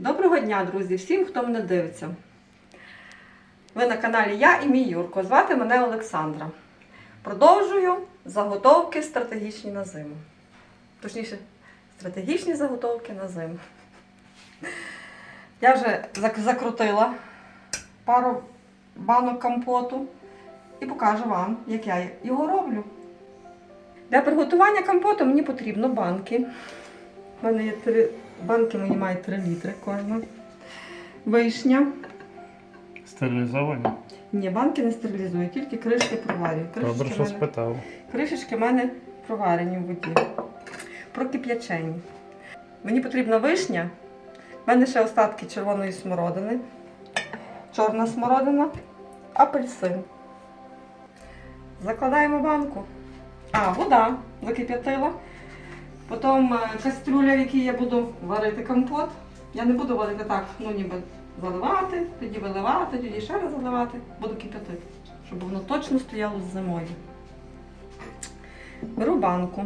Доброго дня, друзі, всім, хто мене дивиться. Ви на каналі Я і мій Юрко. Звати мене Олександра. Продовжую заготовки стратегічні на зиму. Точніше, стратегічні заготовки на зиму. Я вже закрутила пару банок компоту і покажу вам, як я його роблю. Для приготування компоту мені потрібно банки. У мене є три банки, мені мають 3 літри кожна. Вишня. Стерилізовані? Ні, банки не стерилізую, тільки кришки проварюю. Добре, що мене, спитав. кришечки в мене проварені в воді. Прокип'ячені. Мені потрібна вишня. У мене ще остатки червоної смородини, чорна смородина, апельсин. Закладаємо банку. А, вода закип'ятила. Потім е, кастрюля, в якій я буду варити компот. Я не буду варити так, ну ніби заливати, тоді виливати, тоді ще раз заливати. Буду кип'ятити, щоб воно точно стояло з зимою. Беру банку.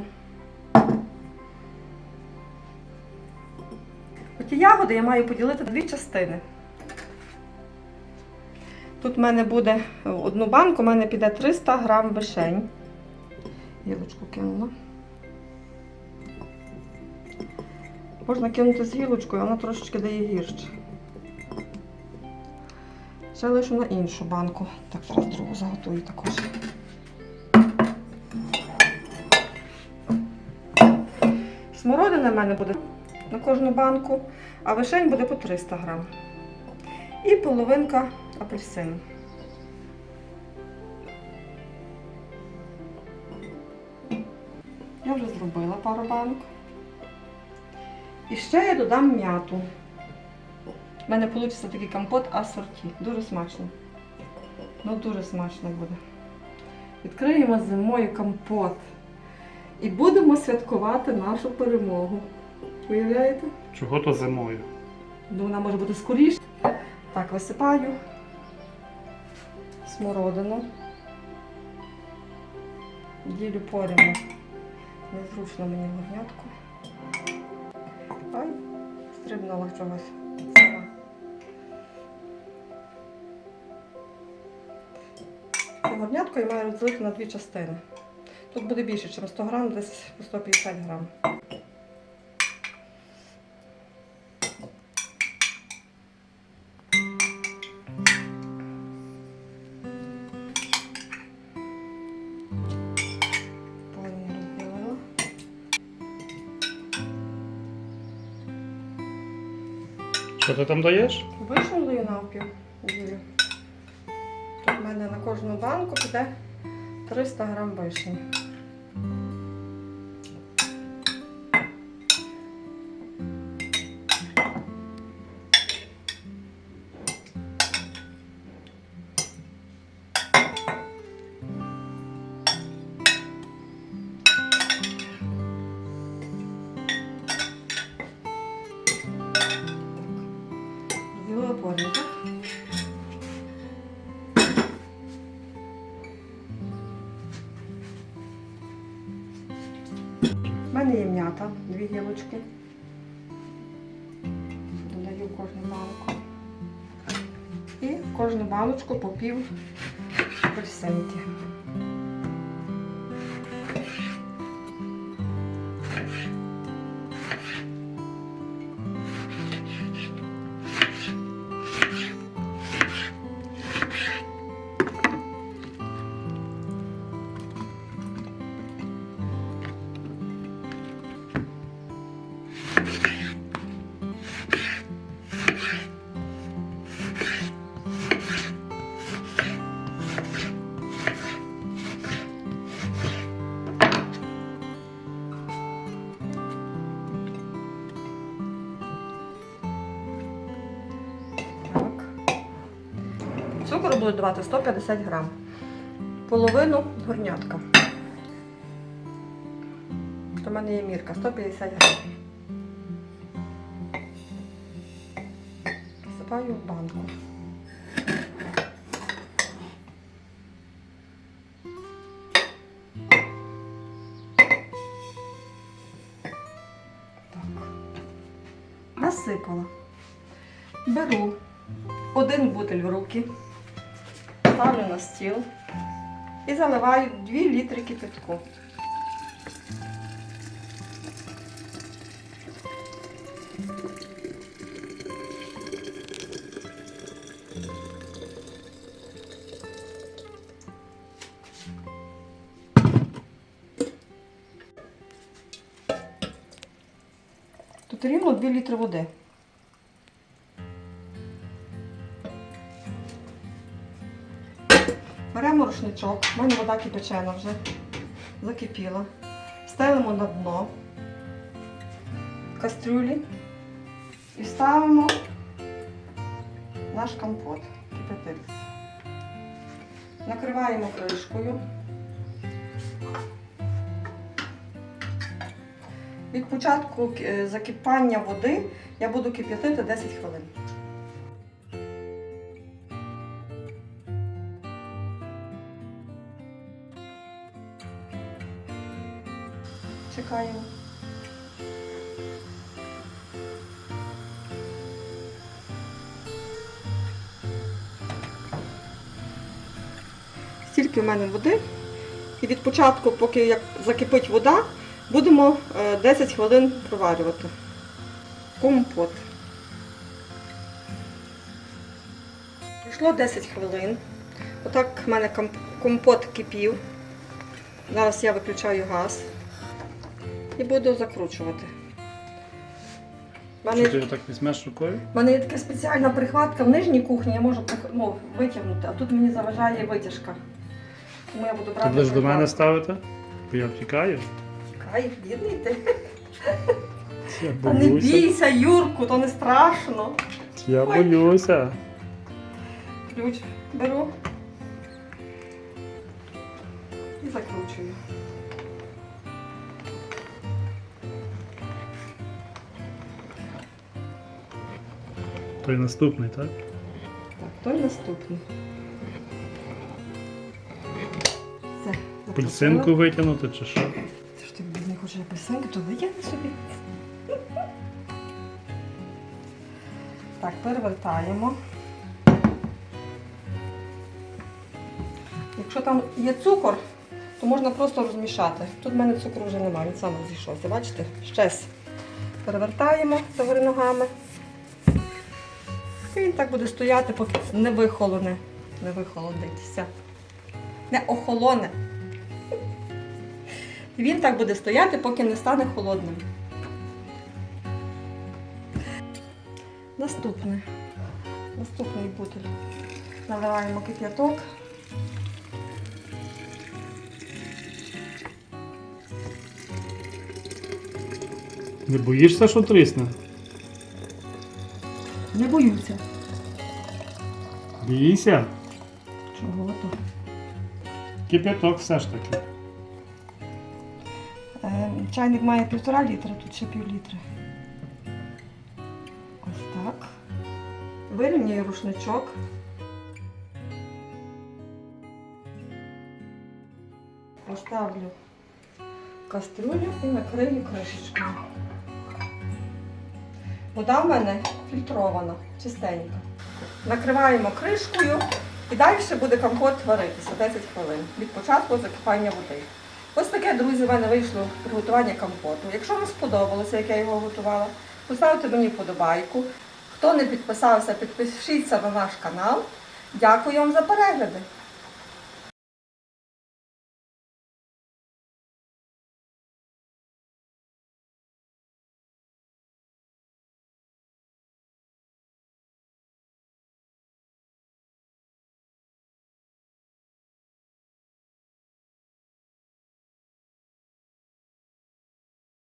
Оті ягоди я маю поділити на дві частини. Тут в мене буде одну банку, в мене піде 300 грам вишень. Гілочку кинула. Можна кинути з гілочкою, вона трошечки дає гірше. Ще лишу на іншу банку. Так, зараз другу заготую також. Смородина в мене буде на кожну банку, а вишень буде по 300 грам. І половинка апельсину. Я вже зробила пару банок. І ще я додам м'яту. У мене вийде такий компот асорті. Дуже смачно. Ну, дуже смачно буде. Відкриємо зимою компот. І будемо святкувати нашу перемогу. Уявляєте? Чого то зимою? Ну, вона може бути скоріше. Так, висипаю смородину. Ділю порівну. Незручно мені горнятку. Стрибнула чогось. Сама. Горнятку я маю розділити на дві частини. Тут буде більше, ніж 100 грам, десь по 150 грам. Що ти там даєш? Вишню даю навпіл. Ділю. Тут в мене на кожну банку піде 300 грам вишні. У мене є м'ята, дві гілочки. Додаю кожну балку. І кожну балочку по пів апельсинки. Цукру буду давати 150 грам. Половину горнятка. В мене є мірка 150 грам. Всипаю в банку. Насипала. Беру один бутиль в руки, ставлю на стіл і заливаю 2 літри кипятку. Тут рівно 2 літри води. Рушничок, у мене вода кипячена вже, закипіла. Стелимо на дно кастрюлі і ставимо наш компот кипятитися. Накриваємо кришкою. Від початку е, закипання води я буду кип'ятити 10 хвилин. Чекаємо. Стільки в мене води. І від початку, поки закипить вода, будемо е, 10 хвилин проварювати. Компот. Пройшло 10 хвилин. Отак в мене компот кипів. Зараз я виключаю газ і буду закручувати. У мене, Що ти так візьмеш рукою? в мене є така спеціальна прихватка в нижній кухні, я можу ну, витягнути, а тут мені заважає витяжка. Тому я буду брати. Ти будеш до мене ставити? Бо я втікаю. Чекай, бідний ти. Я Та не бійся, Юрку, то не страшно. Я Ой. боюся. Ключ беру і закручую. Той наступний, так? Так, той наступний. Все. Пульсинку витягнути чи що? Це ж ти не хочеш апельсинки, то витягни собі. Так, перевертаємо. Якщо там є цукор, то можна просто розмішати. Тут в мене цукру вже немає, він сам розійшовся. Бачите? Щось перевертаємо догори ногами. І він так буде стояти, поки не вихолоне. Не вихолодиться. Не охолоне. Він так буде стояти, поки не стане холодним. Наступне. Наступний бутиль. Наливаємо кип'яток. Не боїшся, що трісне? Боюся. Бійся. Чого то? Кип'яток все ж таки. Е, чайник має півтора літра, тут ще пів літри. Ось так. Вирівнюю рушничок. Поставлю кастрюлю і накрию кришечкою. Вода в мене фільтрована, чистенька. Накриваємо кришкою і далі буде компот варитися 10 хвилин від початку закипання води. Ось таке, друзі, в мене вийшло приготування компоту. Якщо вам сподобалося, як я його готувала, поставте мені вподобайку. Хто не підписався, підпишіться на наш канал. Дякую вам за перегляди.